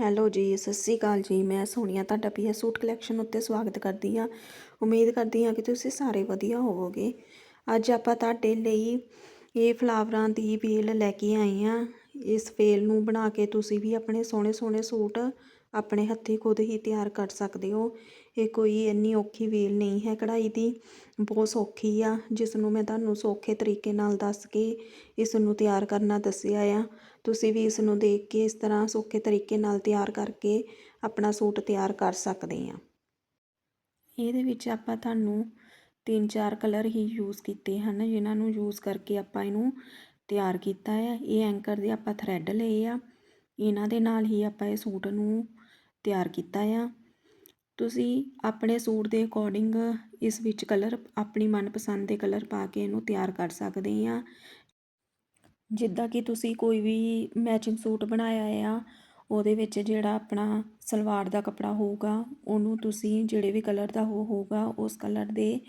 Hello ਜੀ, ਸਤਿ ਸ਼੍ਰੀ ਅਕਾਲ ਜੀ। ਮੈਂ ਸੋਨੀਆ, ਤੁਹਾਡਾ ਪੀਆ ਸੂਟ ਕਲੈਕਸ਼ਨ ਉੱਤੇ ਸਵਾਗਤ ਕਰਦੀ ਹਾਂ। ਉਮੀਦ ਕਰਦੀ ਹਾਂ ਕਿ ਤੁਸੀਂ ਸਾਰੇ ਵਧੀਆ ਹੋਵੋਗੇ। ਅੱਜ ਆਪਾਂ ਤੁਹਾਡੇ ਲਈ ਇਹ ਫਲਾਵਰਾਂ ਦੀ ਵੇਲ ਲੈ ਕੇ ਆਏ ਹਾਂ। ਇਸ ਵੇਲ ਨੂੰ ਬਣਾ ਕੇ ਤੁਸੀਂ ਵੀ ਆਪਣੇ ਸੋਹਣੇ ਸੋਹਣੇ ਸੂਟ ਆਪਣੇ ਹੱਥੀਂ ਖੁਦ ਹੀ ਤਿਆਰ ਕਰ ਸਕਦੇ ਹੋ। ਇਹ ਕੋਈ ਇੰਨੀ ਔਖੀ ਵੇਲ ਨਹੀਂ ਹੈ ਕਢਾਈ ਦੀ। ਬਹੁਤ ਸੌਖੀ ਆ। ਜਿਸ ਨੂੰ ਮੈਂ ਤੁਹਾਨੂੰ ਸੌਖੇ ਤਰੀਕੇ ਨਾਲ ਦੱਸ ਕੇ ਇਸ ਨੂੰ ਤਿਆਰ ਕਰਨਾ ਦੱਸਿਆ ਆ। ਤੁਸੀਂ ਵੀ ਇਸ ਨੂੰ ਦੇਖ ਕੇ ਇਸ ਤਰ੍ਹਾਂ ਸੌਖੇ ਤਰੀਕੇ ਨਾਲ ਤਿਆਰ ਕਰਕੇ ਆਪਣਾ ਸੂਟ ਤਿਆਰ ਕਰ ਸਕਦੇ ਆ। ਇਹਦੇ ਵਿੱਚ ਆਪਾਂ ਤੁਹਾਨੂੰ ਤਿੰਨ ਚਾਰ ਕਲਰ ਹੀ ਯੂਜ਼ ਕੀਤੇ ਹਨ, ਜਿਨ੍ਹਾਂ ਨੂੰ ਯੂਜ਼ ਕਰਕੇ ਆਪਾਂ ਇਹਨੂੰ ਤਿਆਰ ਕੀਤਾ ਹੈ ਇਹ ਐਂਕਰ ਦੇ ਆਪਾਂ ਥਰੈਡ ਲਏ ਆ। ਇਹਨਾਂ ਦੇ ਨਾਲ ਹੀ ਆਪਾਂ ਇਹ ਸੂਟ ਨੂੰ ਤਿਆਰ ਕੀਤਾ ਆ। ਤੁਸੀਂ ਆਪਣੇ ਸੂਟ ਦੇ ਅਕੋਰਡਿੰਗ ਇਸ ਵਿੱਚ ਕਲਰ ਆਪਣੀ ਮਨਪਸੰਦ ਦੇ ਕਲਰ ਪਾ ਕੇ ਇਹਨੂੰ ਤਿਆਰ ਕਰ ਸਕਦੇ ਆ। ਜਿੱਦਾਂ ਕਿ ਤੁਸੀਂ ਕੋਈ ਵੀ ਮੈਚਿੰਗ ਸੂਟ ਬਣਾਇਆ ਆ, ਉਹਦੇ ਵਿੱਚ ਜਿਹੜਾ ਆਪਣਾ ਸਲਵਾਰ ਦਾ ਕੱਪੜਾ ਹੋਊਗਾ, ਉਹਨੂੰ ਤੁਸੀਂ ਜਿਹੜੇ ਵੀ ਕਲਰ ਦਾ ਉਹ ਹੋਊਗਾ, ਉਸ ਕਲਰ ਦੇ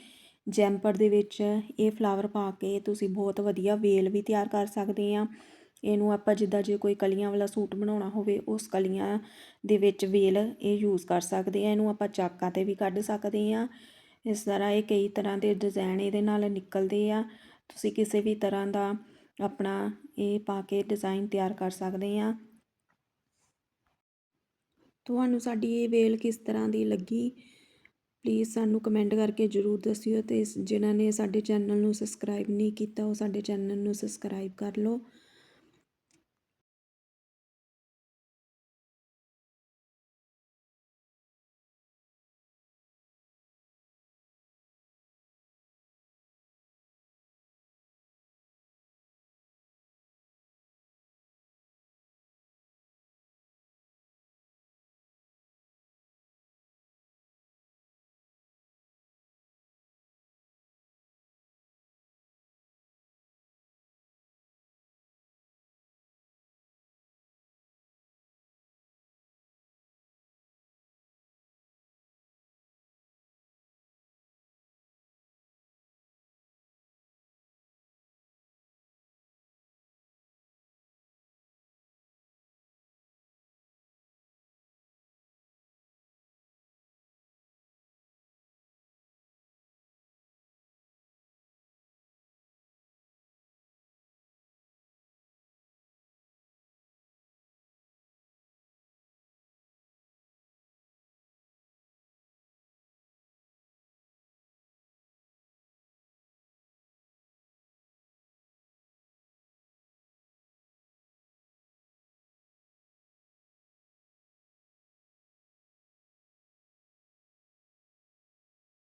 ਜੈਂਪਰ ਦੇ ਵਿੱਚ ਇਹ ਫਲਾਵਰ ਪਾ ਕੇ ਤੁਸੀਂ ਬਹੁਤ ਵਧੀਆ ਵੇਲ ਵੀ ਤਿਆਰ ਕਰ ਸਕਦੇ ਆ। ਇਹਨੂੰ ਆਪਾਂ ਜਿੱਦਾਂ ਜੇ ਕੋਈ ਕਲੀਆਂ ਵਾਲਾ ਸੂਟ ਬਣਾਉਣਾ ਹੋਵੇ, ਉਸ ਕਲੀਆਂ ਦੇ ਵਿੱਚ ਵੇਲ ਇਹ ਯੂਜ਼ ਕਰ ਸਕਦੇ ਆ। ਇਹਨੂੰ ਆਪਾਂ ਚਾਕਾਂ ਤੇ ਵੀ ਕੱਢ ਸਕਦੇ ਆ। ਇਸ ਤਰ੍ਹਾਂ ਇਹ ਕਈ ਤਰ੍ਹਾਂ ਦੇ ਡਿਜ਼ਾਈਨ ਇਹਦੇ ਨਾਲ ਨਿਕਲਦੇ ਆ। ਤੁਸੀਂ ਕਿਸੇ ਵੀ ਤਰ੍ਹਾਂ ਦਾ ਆਪਣਾ ਇਹ ਪਾ ਕੇ ਡਿਜ਼ਾਈਨ ਤਿਆਰ ਕਰ ਸਕਦੇ ਆ। ਤੁਹਾਨੂੰ ਸਾਡੀ ਇਹ ਵੇਲ ਕਿਸ ਤਰ੍ਹਾਂ ਦੀ ਲੱਗੀ ਪਲੀਜ਼ ਸਾਨੂੰ ਕਮੈਂਟ ਕਰਕੇ ਜ਼ਰੂਰ ਦੱਸਿਓ। ਤੇ ਜਿਨ੍ਹਾਂ ਨੇ ਸਾਡੇ ਚੈਨਲ ਨੂੰ ਸਬਸਕ੍ਰਾਈਬ ਨਹੀਂ ਕੀਤਾ, ਉਹ ਸਾਡੇ ਚੈਨਲ ਨੂੰ ਸਬਸਕ੍ਰਾਈਬ ਕਰ ਲਓ।